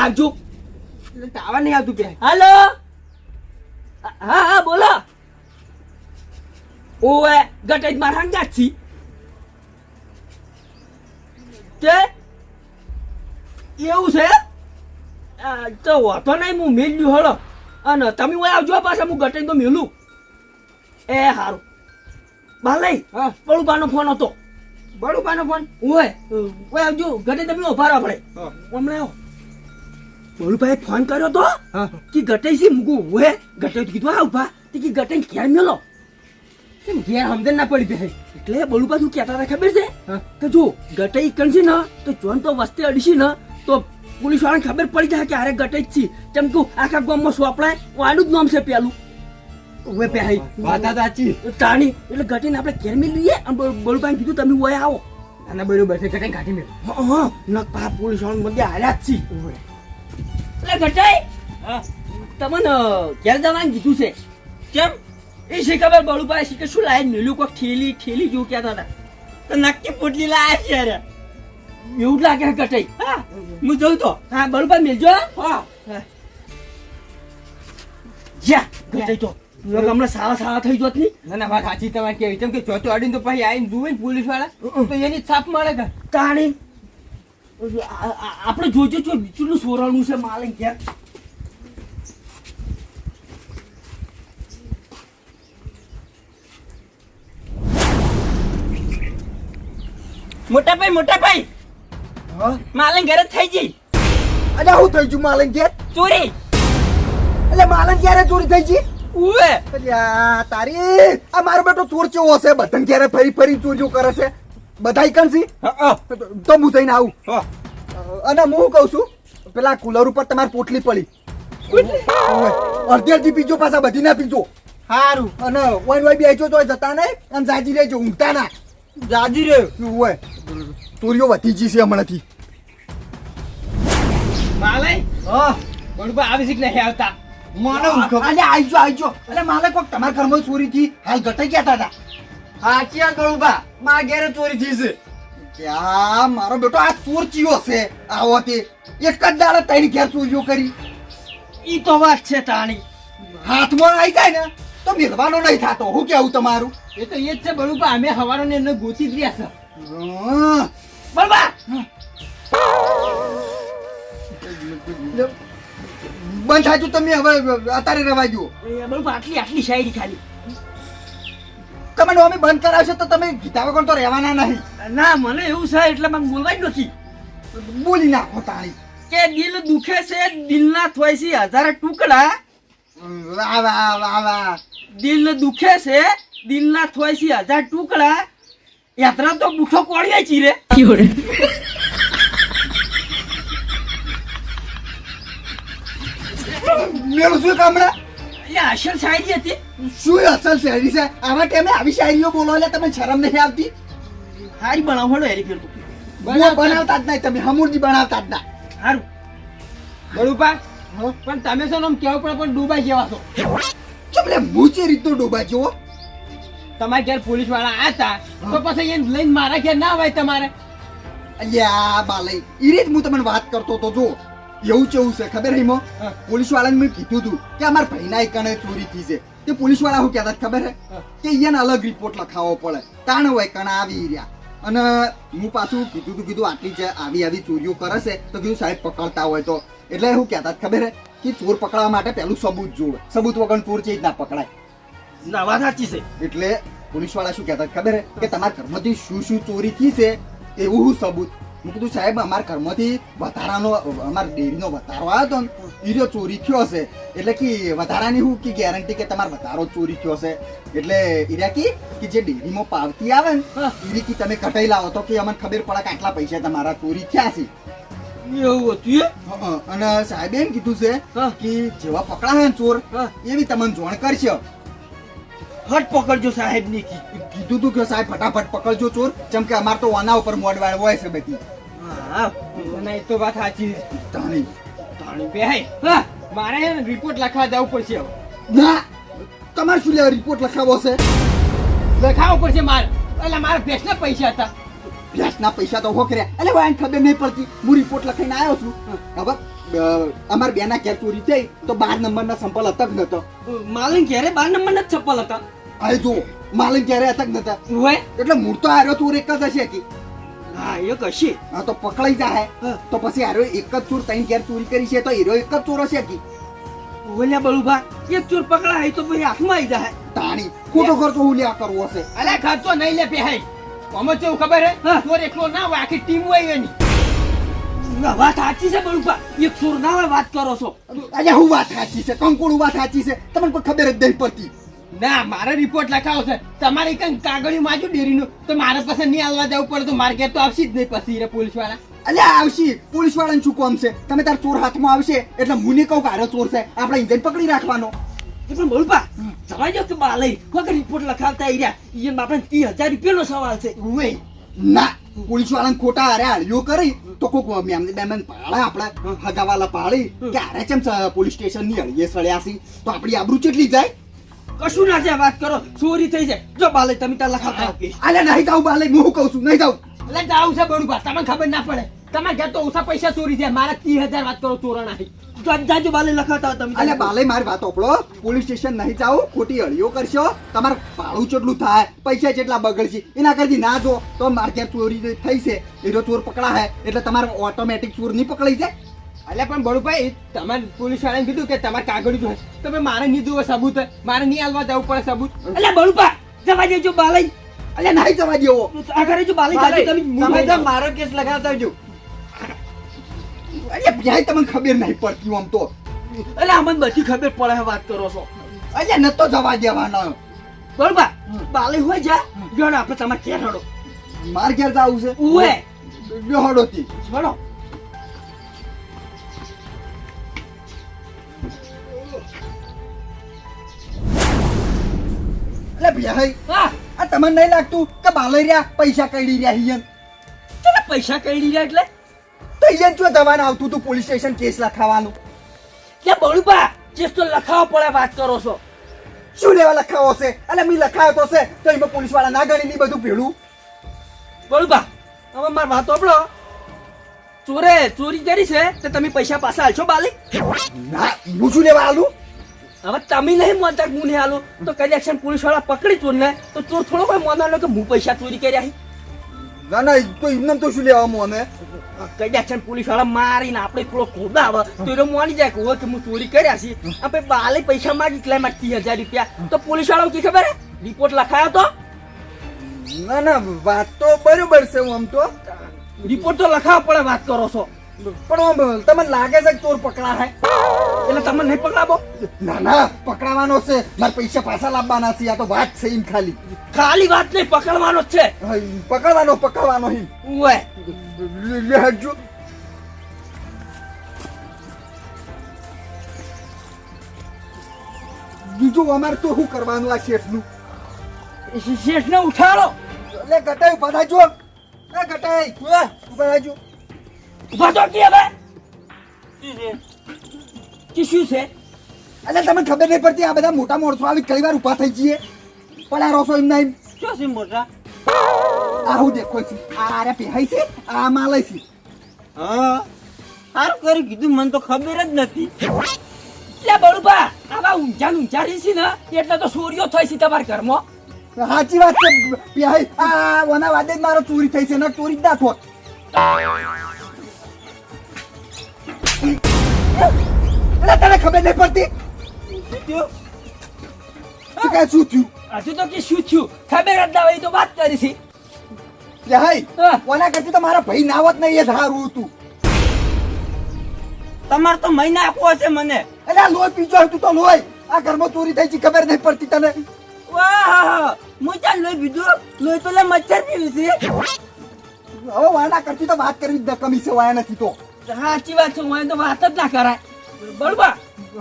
અહીંયા ટાવર નહીં આવતું કે હાલો. હા હા બોલો. ઓએ ગટેજ માર હંગાત છી. કે? એવું છે? આ, તો વાતો નહીં હું મેલ્યું હળો. અને તમે ઓય આવજો પાછા હું ગટેજ તો મેલું. એ હારું. બાલઈ હા. બળુબાનો ફોન હતો. બળુપાનો ફોન? ઓય ઓય આવજો ગટેજ તમે ઊભા રહો આપણે હમણાં આવો ફોન કર્યો તો કે ગટઈ સી મુકુ ઓએ ગટઈ કીધું આ ઊભા તે કે ગટઈ ઘેર મેલો. કેમ ઘેર સમજણ ના પડી બે એટલે બળુભા તું કહેતા હતા ખબર છે? કે જો ગટઈ કણ છે ને તો જોન તો વસ્તી અડીશી ને તો પોલીસ વાળાને ખબર પડી જાય કે અરે ગટઈ જ છી કેમ કે આખા ગામમાં સોપડાય આનું જ નામ છે પેલું. ઓએ પેહાઈ વાત સાચી. તાણી એટલે ગટીને આપણે ઘેર મેલી લઈએ અને બળુભાઈ કીધું તમે ઓય આવો. આના બરોબર છે કટે કાઢી મેળ હા હા. નક પા પોલીસ વાળાને બધે હાલ્યા જ છી એટલે ગટાઈ તમને ઘેર જવાનું કીધું છે? કેમ? એ ખબર બળુભાઈ શી કે શું લાય મેલ્યું કોઈ ઠેલી ઠેલી જેવું કહેતા હતા. તો નક્કી પોટલી લાયા છે એવું લાગે છે હા હું જોઉં તો. હા બળુભાઈ મેલજો હા. જ્યાં ઘટાઈ તો. હમણાં સારા સારા થઈ જોત નહીં. ના ના વાત સાચી તમારે કેવી. કેમ કે ચોથો અડીને તો પછી આવીને જુએ ને પોલીસવાળા તો એની છાપ મળે કે તાણી આપણે જોજો છો બીજું સોરાનું છે માલે ઘેર મોટા ભાઈ મોટા ભાઈ માલન ઘરે થઈ ગઈ. અને હું થઈ ગયું માલન ઘેર? ચોરી. એટલે માલન ક્યારે ચોરી થઈ ગઈ? ઉવે. અલ્યા તારી આ મારો બેટો ચોર કેવો હશે? બધાને ક્યારે ફરી ફરી ચોરીઓ કરે છે. બધાય કણસી તો હું જઈને આવું. અને હું કહું છું? પેલા કુલર ઉપર તમારી પોટલી પડી. અડધી અડધી પીજો પાછા બધી ના પીજો. સારું અને વન વાય બેચો તો જતા નહીં અને જાજી રહેજો ઊંઘતા ના. જાજી રહ્યો. હોય? ચોરીઓ વધી ગઈ છે હમણાંથી. માલય હા. બળુબા આવી શીખ નહીં આવતા. મને ઊંઘ. અલે આવજો આવજો અલે માલે કોક તમારા ઘરમાં ચોરી થી હાલ ગટાઈ ગયા હતા હાચી આ ગળુબા મા ઘેરે ચોરી થઈ છે. ક્યાં? મારો બેટો આ ચોર ચિયો છે. આવો તે. એક જ દાડે તૈણ ઘેર ચોરીઓ કરી. ઈ તો વાત છે તાણી હાથમાં આવી જાય ને તો મેળવાનો નહીં થતો. હું કેવું તમારું? એ તો એ જ છે બળુબા અમે હવાનો ને એને ગોતી જ રહ્યા છે. બળબા બંધ થાજો તમે હવે અત્યારે રવા દો એ બળબા આટલી આટલી શાયરી ખાલી. તમને અમે બંધ કરાવશો તો તમે ગીતા વગર તો રહેવાના નહીં. ના મને એવું છે એટલે મને બોલવા જ નથી. બોલી નાખો તાળી. કે દિલ દુખે છે દિલના થોઈસી હજાર ટુકડા. વાહ વાહ વાહ વાહ. દિલ દુખે છે દિલના થોઈસી હજાર ટુકડા. યાત્રા તો બુઠો કોળીએ ચીરે. મેળું શું કામડા એ અસલ શાયરી હતી. શું અસલ શાયરી છે? આવા ટાઈમે આવી શાયરીઓ બોલો એટલે તમે શરમ નહીં આવતી? હારી બનાવવાનો હેરી ફેરતું. બનાવતા જ નહીં તમે હમુરજી બનાવતા જ ના. હારું. બળુબા પણ તમે શું આમ કેવું પડે પણ ડૂબાઈ જેવા છો. ચમલે મૂચે રીતનો ડોબા જેવો તમારા ઘેર પોલીસવાળા હતા તો પછી એને લઈને મારા ઘેર ના હોય તમારે? અલ્યા બાલઈ એ રીત હું તમને વાત કરતો તો જો એવું કેવું છે ખબર હિમો હા. પોલીસ વાળાને મેં કીધું હતું કે અમાર ભાઈના એકણે ચોરી થઈ છે. તે પોલીસવાળા શું કહેતા ખબર હે? કે એને અલગ રિપોર્ટ લખાવવો પડે. તાણ હોય કણા આવી રહ્યા. અને હું પાછું કીધું તું કીધું આટલી જે આવી આવી ચોરીઓ કરે છે તો કીધું સાહેબ પકડતા હોય તો. એટલે શું કહેતા ખબર હે? કે ચોર પકડવા માટે પહેલું સબૂત જોડ સબૂત વગર ચોર છે જ ના પકડાય? ના વાત સાચી છે. એટલે પોલીસવાળા શું કહેતા ખબર હે? કે તમારા ઘરમાંથી શું શું ચોરી થઈ છે એવું હું સબૂત? હું કીધું સાહેબ અમારા ઘરમાંથી વધારાનો અમારા ડેરીનો વધારો આવ્યો હતો ને ઈ ચોરી થયો હશે એટલે કે વધારાની હું કે ગેરંટી કે તમારો વધારો ચોરી થયો હશે એટલે ઈર્યા કી કે જે ડેરીમાં પાવતી આવે ને. ઈરી કી તમે કટાઈ લાવો તો કે અમને ખબર પડે કે આટલા પૈસા તમારા ચોરી થયા છે એવું હતું એ? અને સાહેબે એમ કીધું છે કે જેવા પકડાવે ને ચોર. એવી તમને જોણ કરશે હટ પકડજો સાહેબની કીધું તું કે સાહેબ ફટાફટ પકડજો ચોર. જેમ કે અમાર તો વાના ઉપર મોડવાડ હોય છે બધી. હા ના એ તો વાત સાચી. તાણી. તાણી બે હા મારે હે ને રિપોર્ટ લખવા જવું પડશે હવે. ના તમારે શું લેવા રિપોર્ટ લખાવો છે? લખાવવો પડશે મારે. એટલે મારા ભેંસના પૈસા હતા. ભેંસના પૈસા તો હોકર્યા એટલે વાયન ખબર નહીં પડતી. હું રિપોર્ટ લખીને આવ્યો છું. હવે અમાર બેના ઘેર ચોરી થઈ તો બાર નંબરના સંપલ હતા જ નતો માલિક ઘેરે બાર નંબર ના ચપ્પલ હતા. હવે જો માલિક ક્યારે હતા નતા? ઓય એટલે મૂળ તો હાર્યો ચોર એક જ હશે હતી હા એ કશી હા તો પકડાઈ જાય હા. તો પછી આર્યો એક જ ચોર ત્રણ ઘેર ચોરી કરી છે તો હીરો એક જ ચોર હશે હતી ઓલ્યા બળુભા એક ચોર પકડાય તો પછી હાથમાં આવી જાય તાણી ખોટો ખર્ચો હું લ્યા કરવો હશે? અલે ખર્ચો નહીં લે પેહાઈ આમાં કેવું ખબર હે. ચોર એકલો ના હોય આખી ટીમ હોય એની. વાત સાચી છે બળુભા. એક ચોર ના હોય વાત કરો છો. અલ્યા હું વાત સાચી છે? કંકોડું વાત સાચી છે? તમને કોઈ ખબર જ નહીં પડતી. ના મારે રિપોર્ટ લખાવો છે. તમારે કઈ કાગળિયું માજું ડેરીનું તો મારે પાસે નહીં આવવા જવું પડે તો મારે ઘેર તો આવશે જ નહીં પછી પોલીસવાળા અલ્યા આવશે. પોલીસ વાળાને શું કોમ છે? તમે તાર ચોર હાથમાં આવશે એટલે મુને કહું કે હારો ચોર છે. આપણે ઇન્જન પકડી રાખવાનો. પણ બોલપા જવા જો કે બા કોઈ રિપોર્ટ લખાવતા રહ્યા. ઈ આપણે ત્રીસ હજાર રૂપિયાનો સવાલ છે. ઉવે ના પોલીસવાળા ખોટા હારે હાલ્યો કરી તો કોક મેમ બેમેન પાડે આપણે હગાવાલા પાડી કે હારે ચેમ પોલીસ સ્ટેશનની હળીએ સળ્યાસી તો આપણી આબરૂ ચેટલી જાય? કશું ના છે વાત કરો. ચોરી થઈ જાય. જો બાલે તમે ત્યાં લખાવતા કેસ. નહીં જાઉં બાલે હું કહું છું? નહીં જાઉં. એટલે જાવું છે બડું બા તમને ખબર ના પડે. તમારે ઘેર તો ઓછા પૈસા ચોરી છે મારા ત્રીસ હજાર વાત કરો ચોરણ આવી જાજો બાલે લખાતા તમે. અલે બાલે મારી વાત ઓપડો. પોલીસ સ્ટેશન નહીં જાવ ખોટી હળીઓ કરશો. તમારે ભાડું ચેટલું થાય પૈસા જેટલા બગડશે એના કરતી ના જો તો મારે ત્યાં ચોરી થઈ છે. એનો ચોર પકડા હે એટલે તમારે ઓટોમેટિક ચોર નહીં પકડાઈ જાય. એટલે પણ બળુભાઈ તમારે પોલીસ વાળાને કીધું કે તમારે કાગળ જોઈએ તમે મારે નહીં જોવે સબૂત. મારે નહીં હાલવા જવું પડે સબૂત. અલ્યા બળુભા જવા દેજો બાલે અલ્યા નહીં જવા દેવો. આગળ જો બાલે જાજો તમે તમે તો મારો કેસ લગાવતા જો અલ્યા ક્યાંય તમને ખબર નહીં પડતી આમ તો. અલ્યા અમને બધી ખબર પડે હે વાત કરો છો. અલ્યા નતો જવા દેવાનો. બળુભા બાલઈ હોય જા. જોડો આપણે તમારે ઘેર હડો. માર ઘેર જાવું છે. ઉવે. બેહડો તી છોડો અલ્યા ભાઈ હા. આ તમને નહીં લાગતું કે બાલરિયા પૈસા કઈડી રહ્યા હિયન? તને પૈસા કઈ રહ્યા એટલે? તો હિયન જો જવાનું આવતું તું પોલીસ સ્ટેશન કેસ લખાવાનું? કે બળુપા કેસ તો લખાવો પડે વાત કરો છો. શું લેવા લખાવો છે? અને મી લખાયો તો છે તો એમાં પોલીસવાળા ના ગણી ની બધું ભેળું. બળુપા હવે માર વાત સાંભળો ચોરે ચોરી કરી છે તો તમે પૈસા પાછા હાલશો બાલી? ના હું શું લેવા આલું? હવે તમે નહીં માનતા હું નહીં હાલું તો કનેક્શન પોલીસવાળા પકડી ચોર ને તો ચોર થોડો કોઈ માનવાનો કે હું પૈસા ચોરી કર્યા ના ના તો એમને તો શું લેવા મને કનેક્શન પોલીસવાળા મારીને આપણે થોડો ખોદા આવે તો એનો માની જાય કે કે હું ચોરી કર્યા છે. આપણે બાલે પૈસા માગી કેટલા ત્રીસ હજાર રૂપિયા. તો પોલીસવાળા કી ખબર રિપોર્ટ લખાયો તો? ના ના વાત તો બરોબર છે આમ તો. રિપોર્ટ તો લખાવ પડે વાત કરો છો. પણ તમને લાગે છે કે ચોર પકડા હે? એટલે તમે નહીં પકડાવો? ના ના પકડાવાનો છે. મારે પૈસા પાછા લાવવાના છે. આ તો વાત છે એમ ખાલી. ખાલી વાત નહીં પકડવાનો જ છે. પકડવાનો પકડવાનો એમ ઓય બીજું અમારે તો શું કરવાનું આ શેઠનું? શેઠને ઉઠાડો. એટલે ગટાઈ ઊભા થાજો. એ ગટાઈ ઊભા થાજો. ઊભા તો કે હવે. કે શું છે? એટલે તમને ખબર નહીં પડતી આ બધા મોટા માણસો આવી કઈ વાર ઊભા થઈ જઈએ? પણ આ રોસો એમ. શું છે મોટા? આ હું દેખો છે. આ આરે પહેરાય છે આ માલે છે. હા. સારું કરી કીધું મને તો ખબર જ નથી. એટલે બળુભા આવા ઊંઝા ઊંઝા રહી છે ને એટલે તો સૂર્યો થઈ છે તમારા ઘરમાં. સાચી વાત છે પહેરાય આ ઓના વાદે જ મારો ચોરી થઈ છે ને ચોરી જ દાખો એટલે તને ખબર નહીં પડતી? શું કહે શું થયું? હજુ તો કે શું થયું? ખબર જ ના હોય તો વાત કરી છે પહેરાય હા. કોના કરતી તો મારા ભાઈ નાવત નહીં એ ધારું હતું. તમારે તો મહિના આપવો છે મને. એટલે લોહી પીજો તું તો લોહી. આ ઘરમાં ચોરી થઈ છે ખબર નહીં પડતી તને. વાહ હું ચાલ લોહી પીધું? લોહી તો લે મચ્છર પીવું છે. હવે વાના કરતી તો વાત કરવી જ કમી છે વાયા નથી તો. સાચી વાત છે તો વાત જ ના કરાય. બળબા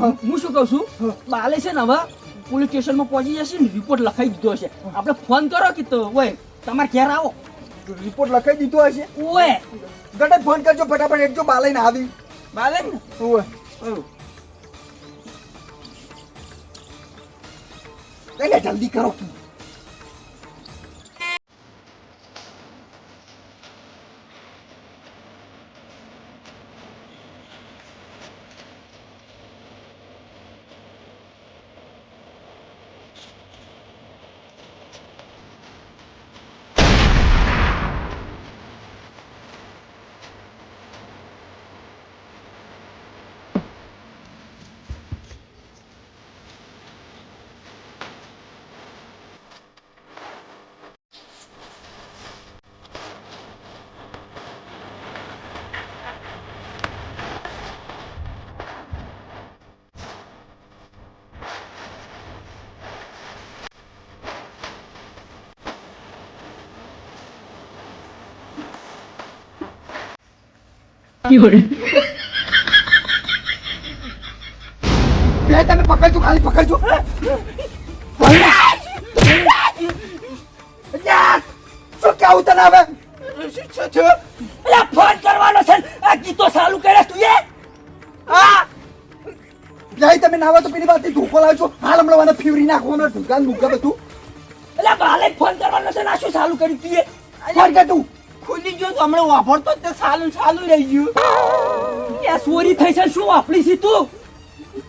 હું. શું કહું છું? બાલે છે ને હવે પોલીસ સ્ટેશનમાં પહોંચી જશે ને રિપોર્ટ લખાઈ દીધો હશે. આપણે ફોન કરો કે તો ઓય તમારે ઘેર આવો. રિપોર્ટ લખાઈ દીધો હશે? ઓય. ગટે ફોન કરજો ફટાફટ એકજો બાલે ને આવી. બાલે ને? ઓય. એટલે જલ્દી કરો કી. બે તમે પકડજો ખાલી પકડજો યાર, શું કેવું તને હવે શું થયું? અલા ફોન કરવાનો છે આ ગીતો ચાલુ કરે તું એ હા જાય તમે નાવા તો પેલી વાત ધોકો લાવજો હાલ હમણાં મને ફીવરી નાખો હમણાં ઢુકાન મૂકા બધું અલા બાલે ફોન કરવાનો છે ને શું ચાલુ કર્યું તું એ ફોન કર તું ખુલી ગયો તો હમણાં વાપરતો જ તે સાલું સાલું રહી ગયું. એ ચોરી થઈ છે શું વાપરી છે તું?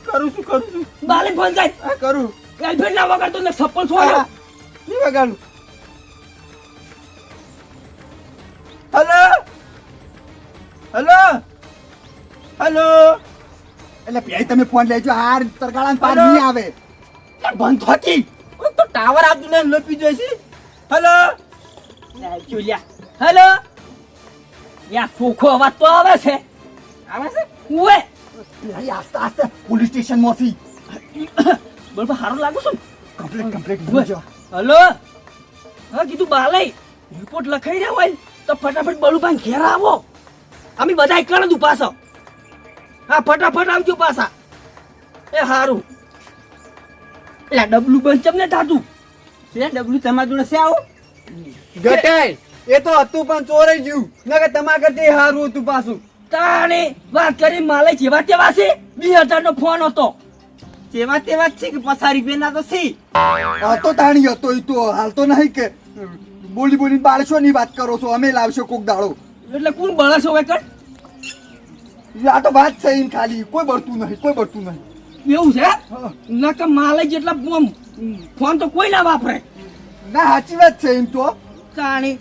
કરું છું કરું છું. બાલે ફોન જાય. આ કરું. ગર્લફ્રેન્ડ ના વગર તો ને સપ્પલ હા, નહીં વગાડું. હલો? હલો? હલો? એટલે પેલી તમે ફોન લેજો હાર તરગાળાને પાર? નહીં આવે. બંધ હોતી તો ટાવર આજુ ને લપી જશે હલો? ચુલિયા હેલો? યા સોખો અવાજ તો આવે છે. આવે છે? ઉએ પેલી આસ્તે આસ્તે પોલીસ સ્ટેશનમાંથી બોલ સારું લાગુ છું કમ્પ્લીટ કમ્પ્લીટ ઉવે. હલો? હા કીધું બાલે રિપોર્ટ લખાઈ રહ્યો હોય તો ફટાફટ બળુભાઈ ઘેર આવો. અમે બધા કણ દુ પાછો. હા ફટાફટ આવજો પાછા. એ હારું. એટલે ડબલું બંધ ચમને થાતું? ડબલું તમારું જોડે છે આવું? ગટાઈ એ તો હતું પણ ચોરાઈ ગયું. નકર તમારા કરતી હારું હતું પાછું. તાણે વાત કરી માલે જેવા તેવા છે? બે હજાર નો ફોન હતો. જેવા તેવા છે કે પસારી બેના તો છે. આ તો તાણી હતો એ તો હાલ તો નહીં કે બોલી બોલી બાળશો ની વાત કરો છો અમે લાવશો કોક દાડો. એટલે કોણ બળશો હોય કર આ તો વાત છે એમ ખાલી કોઈ બળતું નહીં કોઈ બળતું નહીં. એવું છે? નકર માલે જેટલા ફોન ફોન તો કોઈ ના વાપરે? ના સાચી વાત છે એમ તો. તાણી.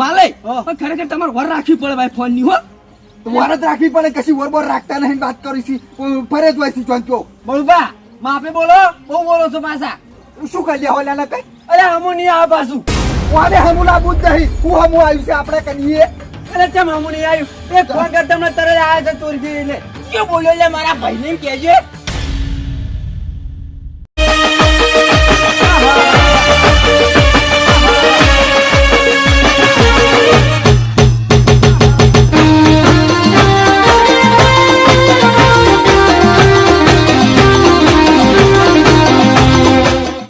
માલે પણ ખરેખર તમારે વર રાખવી પડે ભાઈ ફોનની હો વરત રાખવી પડે કશી વરબર રાખતા નહીં વાત કરી છી. ફરજ હોય છે કયો બળુબા માપે બોલો બહુ બોલો છો પાછા. શું કરી દેવા લેલા કઈ? અરે હમુ નહીં આવે પાછું. વારે હમુ લાગુ જ નહીં. હું હમુ આવ્યું છે આપણે કહીએ અરે ચમ હમુ નહીં આવ્યું? એ ફોન કર તમને તરત આવે છે ચોરી થઈ એટલે. કયો બોલ્યો એટલે મારા ભાઈને કેજે આહા.